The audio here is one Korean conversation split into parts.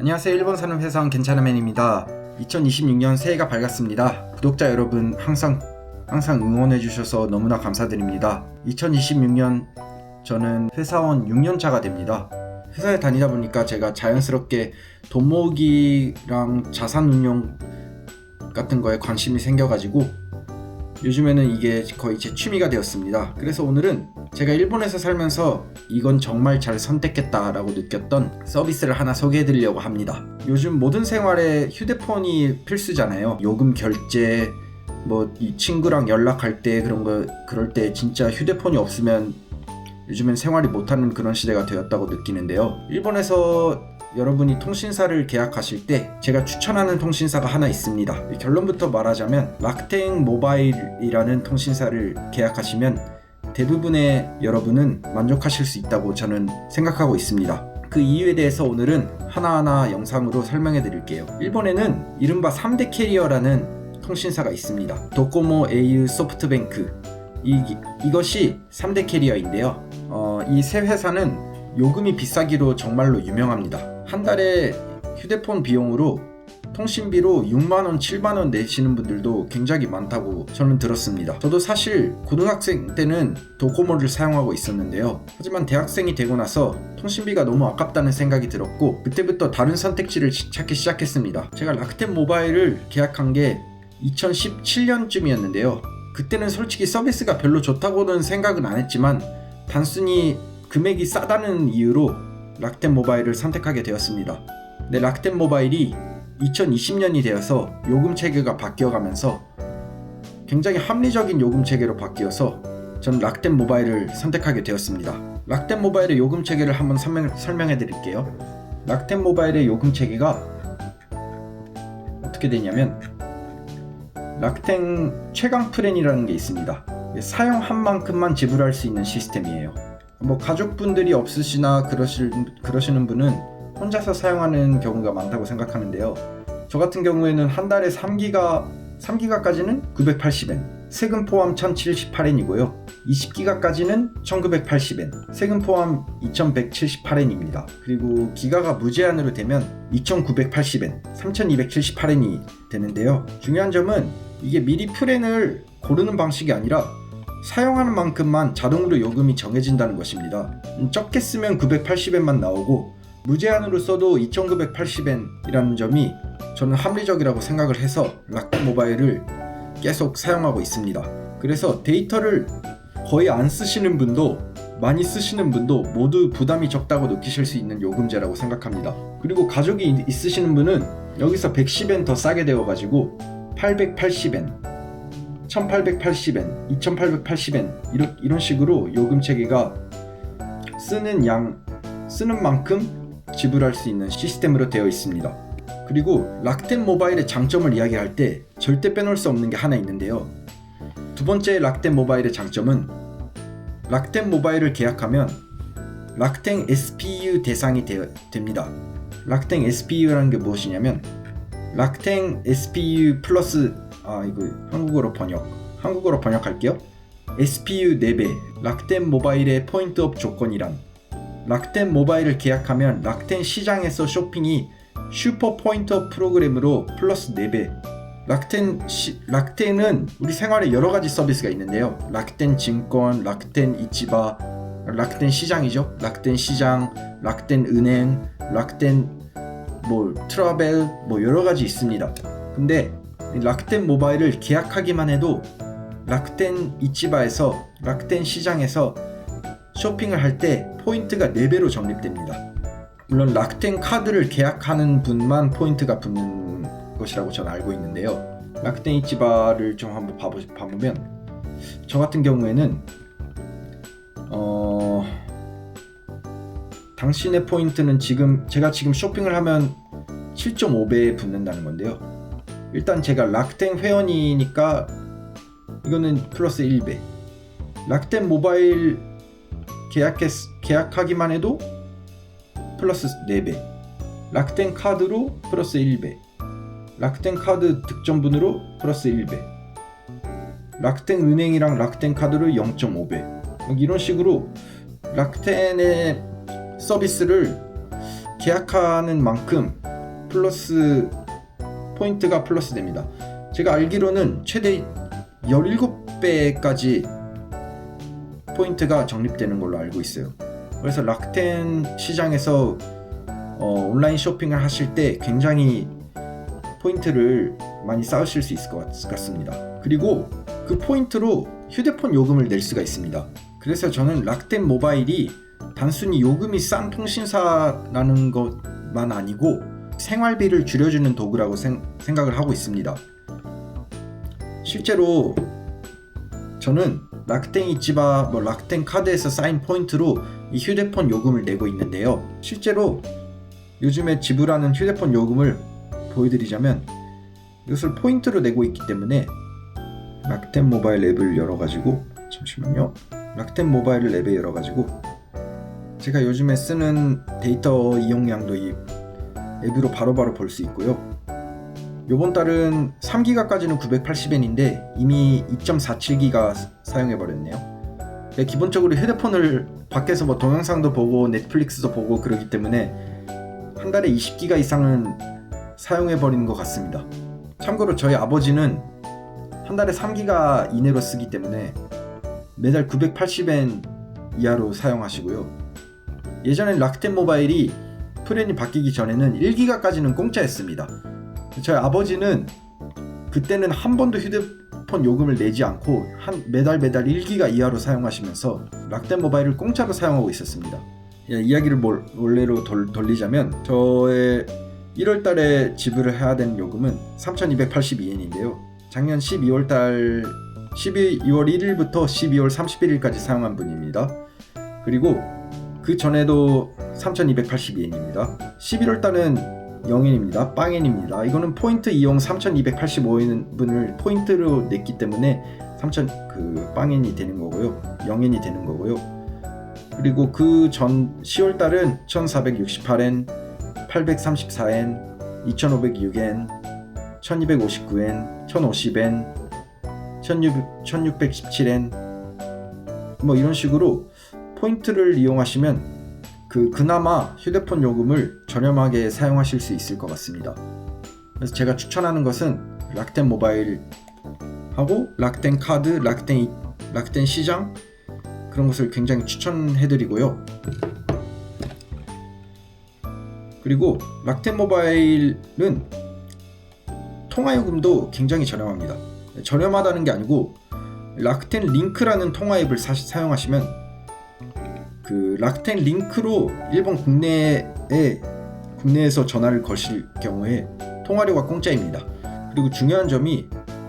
안녕하세요. 일본 사는 회사원 괜찮은맨입니다. 2026년 새해가 밝았습니다. 구독자 여러분 항상 항상 응원해 주셔서 너무나 감사드립니다. 2026년 저는 회사원 6년차가 됩니다. 회사에 다니다 보니까 제가 자연스럽게 돈 모으기랑 자산 운용 같은 거에 관심이 생겨가지고 요즘에는 이게 거의 제 취미가 되었습니다. 그래서 오늘은 제가 일본에서 살면서 이건 정말 잘 선택했다라고 느꼈던 서비스를 하나 소개해 드리려고 합니다. 요즘 모든 생활에 휴대폰이 필수잖아요. 요금 결제, 뭐이 친구랑 연락할 때 그런 거 그럴 때 진짜 휴대폰이 없으면 요즘엔 생활이 못하는 그런 시대가 되었다고 느끼는데요. 일본에서 여러분이 통신사를 계약하실 때 제가 추천하는 통신사가 하나 있습니다. 결론부터 말하자면 락텐 모바일이라는 통신사를 계약하시면 대부분의 여러분은 만족하실 수 있다고 저는 생각하고 있습니다. 그 이유에 대해서 오늘은 하나하나 영상으로 설명해 드릴게요. 일본에는 이른바 3대 캐리어라는 통신사가 있습니다. 도코모, au, 소프트뱅크. 이, 이것이 3대 캐리어인데요. 어, 이세 회사는 요금이 비싸기로 정말로 유명합니다. 한 달에 휴대폰 비용으로 통신비로 6만원, 7만원 내시는 분들도 굉장히 많다고 저는 들었습니다. 저도 사실 고등학생 때는 도코모를 사용하고 있었는데요. 하지만 대학생이 되고 나서 통신비가 너무 아깝다는 생각이 들었고, 그때부터 다른 선택지를 찾기 시작했습니다. 제가 락텐 모바일을 계약한 게 2017년쯤이었는데요. 그때는 솔직히 서비스가 별로 좋다고는 생각은 안 했지만, 단순히 금액이 싸다는 이유로 락텐 모바일을 선택하게 되었습니다. 네, 락텐 모바일이 2020년이 되어서 요금 체계가 바뀌어가면서 굉장히 합리적인 요금 체계로 바뀌어서 전 락텐 모바일을 선택하게 되었습니다. 락텐 모바일의 요금 체계를 한번 설명, 설명해 드릴게요. 락텐 모바일의 요금 체계가 어떻게 되냐면 락텐 최강 플랜이라는 게 있습니다. 사용한 만큼만 지불할 수 있는 시스템이에요. 뭐 가족분들이 없으시나 그러실, 그러시는 분은 혼자서 사용하는 경우가 많다고 생각하는데요. 저 같은 경우에는 한 달에 3기가 3기가까지는 980엔, 세금 포함 1078엔이고요. 20기가까지는 1980엔, 세금 포함 2178엔입니다. 그리고 기가가 무제한으로 되면 2980엔, 3278엔이 되는데요. 중요한 점은 이게 미리 플랜을 고르는 방식이 아니라 사용하는 만큼만 자동으로 요금이 정해진다는 것입니다. 음, 적게 쓰면 980엔만 나오고 무제한으로 써도 2980엔이라는 점이 저는 합리적이라고 생각을 해서 락켓 모바일을 계속 사용하고 있습니다. 그래서 데이터를 거의 안 쓰시는 분도 많이 쓰시는 분도 모두 부담이 적다고 느끼실 수 있는 요금제라고 생각합니다. 그리고 가족이 있으시는 분은 여기서 110엔 더 싸게 되어가지고 880엔, 1880엔, 2880엔 이런, 이런 식으로 요금 체계가 쓰는 양, 쓰는 만큼 지불할 수 있는 시스템으로 되어 있습니다. 그리고 락텐 모바일의 장점을 이야기할 때 절대 빼놓을 수 없는 게 하나 있는데요. 두 번째 락텐 모바일의 장점은 락텐 모바일을 계약하면 락텐 SPU 대상이 되, 됩니다. 락텐 SPU라는 게 무엇이냐면 락텐 SPU 플러스 아 이거 한국어로 번역 한국어로 번역할게요. SPU 4배 락텐 모바일의 포인트업 조건이란 락텐 모바일을 계약하면 락텐 시장에서 쇼핑이 슈퍼 포인트업 프로그램으로 플러스 4배 락텐 시, 락텐은 우리 생활에 여러 가지 서비스가 있는데요. 락텐 증권, 락텐 이치바, 락텐 시장이죠. 락텐 시장, 락텐 은행, 락텐 뭐 트러벨 뭐 여러 가지 있습니다. 근데 락텐 모바일을 계약하기만 해도 락텐 이치바에서 락텐 시장에서 쇼핑을 할 때 포인트가 4배로 적립됩니다. 물론 락텐 카드를 계약하는 분만 포인트가 붙는 것이라고 저는 알고 있는데요. 락텐 이치바를 좀 한번 봐보, 봐보면 저 같은 경우에는 어 당신의 포인트는 지금 제가 지금 쇼핑을 하면 7.5배에 붙는다는 건데요. 일단 제가 락텐 회원이니까 이거는 플러스 1배. 락텐 모바일 계약했, 계약하기만 해도 플러스 4배. 락텐 카드로 플러스 1배. 락텐 카드 득점분으로 플러스 1배. 락텐 은행이랑 락텐 카드로 0.5배. 이런 식으로 락텐의 서비스를 계약하는 만큼 플러스 포인트가 플러스 됩니다. 제가 알기로는 최대 17배까지 포인트가 적립되는 걸로 알고 있어요. 그래서 락텐 시장에서 어, 온라인 쇼핑을 하실 때 굉장히 포인트를 많이 쌓으실 수 있을 것 같- 같습니다. 그리고 그 포인트로 휴대폰 요금을 낼 수가 있습니다. 그래서 저는 락텐 모바일이 단순히 요금이 싼 통신사라는 것만 아니고 생활비를 줄여주는 도구라고 생, 생각을 하고 있습니다. 실제로 저는 락텐 이치바 뭐 락텐 카드에서 쌓인 포인트로 이 휴대폰 요금을 내고 있는데요. 실제로 요즘에 지불하는 휴대폰 요금을 보여드리자면 이것을 포인트로 내고 있기 때문에 락텐 모바일 앱을 열어가지고 잠시만요. 락텐 모바일 앱에 열어가지고 제가 요즘에 쓰는 데이터 이용량도 이 앱으로 바로바로 볼 수 있고요. 요번 달은 3기가까지는 980엔인데 이미 2.47기가 사용해 버렸네요. 기본적으로 휴대폰을 밖에서 뭐 동영상도 보고 넷플릭스도 보고 그러기 때문에 한 달에 20기가 이상은 사용해 버리는 것 같습니다. 참고로 저희 아버지는 한 달에 3기가 이내로 쓰기 때문에 매달 980엔 이하로 사용하시고요. 예전엔 락텐 모바일이 플랜이 바뀌기 전에는 1기가까지는 공짜였습니다. 저희 아버지는 그때는 한 번도 휴대폰 요금을 내지 않고 한 매달 매달 1기가 이하로 사용하시면서 락텐 모바일을 공짜로 사용하고 있었습니다. 예, 이야기를 몰- 원래로 돌, 돌리자면 저의 1월 달에 지불을 해야 되는 요금은 3,282엔인데요. 작년 12월 달 12월 1일부터 12월 31일까지 사용한 분입니다. 그리고 그 전에도 3,282엔입니다. 11월 달은 0엔입니다. 빵엔입니다. 이거는 포인트 이용 3,285엔분을 포인트로 냈기 때문에 3,000 그 빵엔이 되는 거고요. 0엔이 되는 거고요. 그리고 그 전 10월 달은 1,468엔, 834엔, 2,506엔, 1,259엔, 1,050엔, 1,617엔 뭐 이런 식으로 포인트를 이용하시면 그 그나마 휴대폰 요금을 저렴하게 사용하실 수 있을 것 같습니다. 그래서 제가 추천하는 것은 락텐 모바일 하고 락텐 카드, 락텐 이- 락텐 시장 그런 것을 굉장히 추천해 드리고요. 그리고 락텐 모바일은 통화 요금도 굉장히 저렴합니다. 저렴하다는 게 아니고 락텐 링크라는 통화 앱을 사, 사용하시면 그 락텐 링크로 일본 국내에 국내에서 전화를 거실 경우에 통화료가 공짜입니다. 그리고 중요한 점이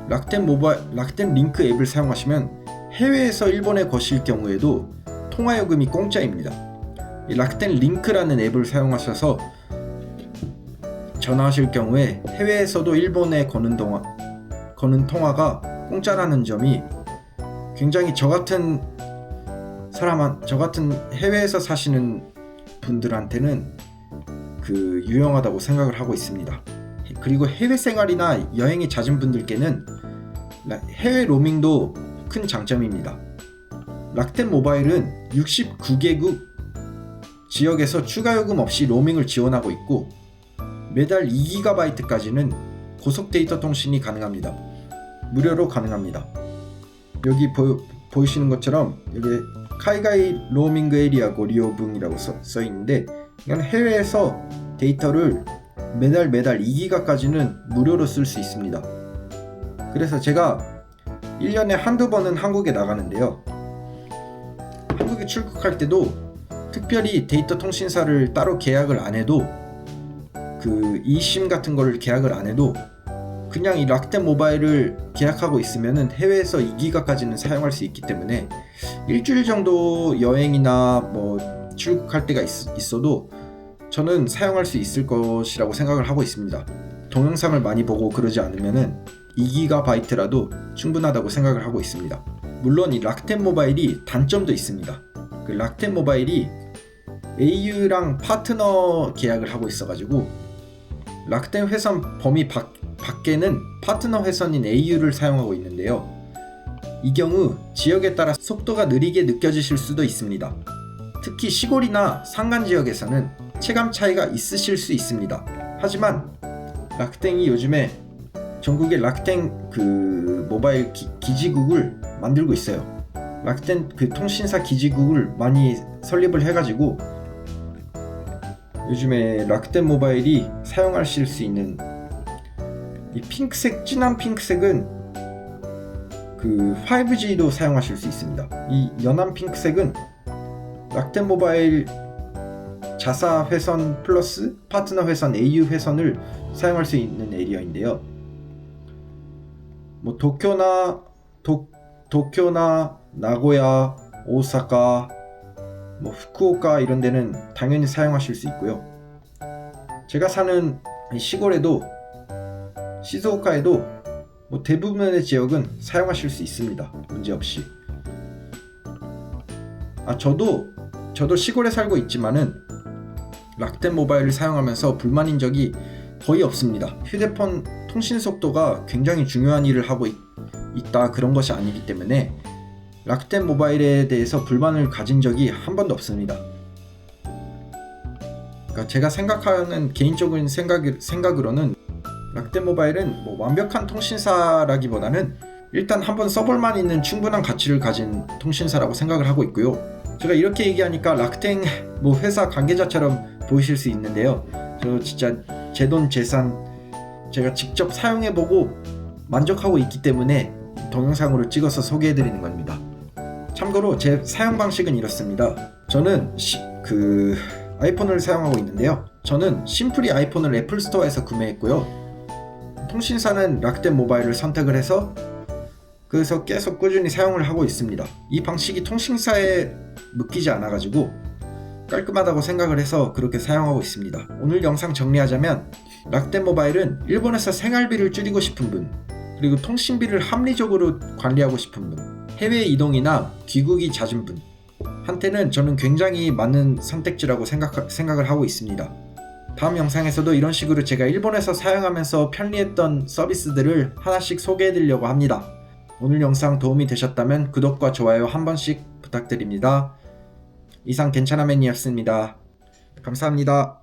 락텐 모바일 락텐 링크 앱을 사용하시면 해외에서 일본에 거실 경우에도 통화 요금이 공짜입니다. 이 락텐 링크라는 앱을 사용하셔서 전화하실 경우에 해외에서도 일본에 거는 통화 거는 통화가 공짜라는 점이 굉장히 저 같은 사람 저 같은 해외에서 사시는 분들한테는 그 유용하다고 생각을 하고 있습니다. 그리고 해외 생활이나 여행이 잦은 분들께는 라- 해외 로밍도 큰 장점입니다. 락텐 모바일은 69개국 지역에서 추가 요금 없이 로밍을 지원하고 있고 매달 2GB까지는 고속 데이터 통신이 가능합니다. 무료로 가능합니다. 여기 보, 보이시는 것처럼 여기 카이가이 로밍 에리아 고리오붕이라고 써, 써 있는데 이건 해외에서 데이터를 매달 매달 2기가까지는 무료로 쓸 수 있습니다. 그래서 제가 1년에 한두 번은 한국에 나가는데요. 한국에 출국할 때도 특별히 데이터 통신사를 따로 계약을 안 해도 그 e심 같은 거를 계약을 안 해도 그냥 이 락텐 모바일을 계약하고 있으면은 해외에서 2기가까지는 사용할 수 있기 때문에 일주일 정도 여행이나 뭐 출국할 때가 있, 어도 저는 사용할 수 있을 것이라고 생각을 하고 있습니다. 동영상을 많이 보고 그러지 않으면은 2기가바이트라도 충분하다고 생각을 하고 있습니다. 물론 이 락텐 모바일이 단점도 있습니다. 그 락텐 모바일이 AU랑 파트너 계약을 하고 있어가지고 락텐 회선 범위 밖, 밖에는 파트너 회선인 AU를 사용하고 있는데요. 이 경우 지역에 따라 속도가 느리게 느껴지실 수도 있습니다. 특히 시골이나 산간 지역에서는 체감 차이가 있으실 수 있습니다. 하지만 락땡이 요즘에 전국에 락땡 그 모바일 기, 기지국을 만들고 있어요. 락땡 그 통신사 기지국을 많이 설립을 해가지고 요즘에 락땡 모바일이 사용하실 수 있는 이 핑크색 진한 핑크색은 그 5G도 사용하실 수 있습니다. 이 연한 핑크색은 락텐 모바일 자사 회선 플러스 파트너 회선 AU 회선을 사용할 수 있는 에리어인데요. 뭐 도쿄나 도, 도쿄나 나고야, 오사카, 뭐 후쿠오카 이런 데는 당연히 사용하실 수 있고요. 제가 사는 이 시골에도 시즈오카에도 뭐 대부분의 지역은 사용하실 수 있습니다. 문제 없이. 아 저도 저도 시골에 살고 있지만은 락텐 모바일을 사용하면서 불만인 적이 거의 없습니다. 휴대폰 통신 속도가 굉장히 중요한 일을 하고 있, 있다 그런 것이 아니기 때문에 락텐 모바일에 대해서 불만을 가진 적이 한 번도 없습니다. 그러니까 제가 생각하는 개인적인 생각 생각으로는 락텐 모바일은 뭐 완벽한 통신사라기보다는 일단 한번 써볼만 있는 충분한 가치를 가진 통신사라고 생각을 하고 있고요. 제가 이렇게 얘기하니까 락텐 뭐 회사 관계자처럼 보이실 수 있는데요. 저 진짜 제 돈 재산 제가 직접 사용해보고 만족하고 있기 때문에 동영상으로 찍어서 소개해드리는 겁니다. 참고로 제 사용 방식은 이렇습니다. 저는 시, 그 아이폰을 사용하고 있는데요. 저는 심플이 아이폰을 애플 스토어에서 구매했고요. 통신사는 락덴 모바일을 선택을 해서 그래서 계속 꾸준히 사용을 하고 있습니다. 이 방식이 통신사에 묶이지 않아가지고 깔끔하다고 생각을 해서 그렇게 사용하고 있습니다. 오늘 영상 정리하자면 락덴 모바일은 일본에서 생활비를 줄이고 싶은 분, 그리고 통신비를 합리적으로 관리하고 싶은 분, 해외 이동이나 귀국이 잦은 분, 한테는 저는 굉장히 많은 선택지라고 생각, 생각을 하고 있습니다. 다음 영상에서도 이런 식으로 제가 일본에서 사용하면서 편리했던 서비스들을 하나씩 소개해 드리려고 합니다. 오늘 영상 도움이 되셨다면 구독과 좋아요 한 번씩 부탁드립니다. 이상 괜찮아맨이었습니다. 감사합니다.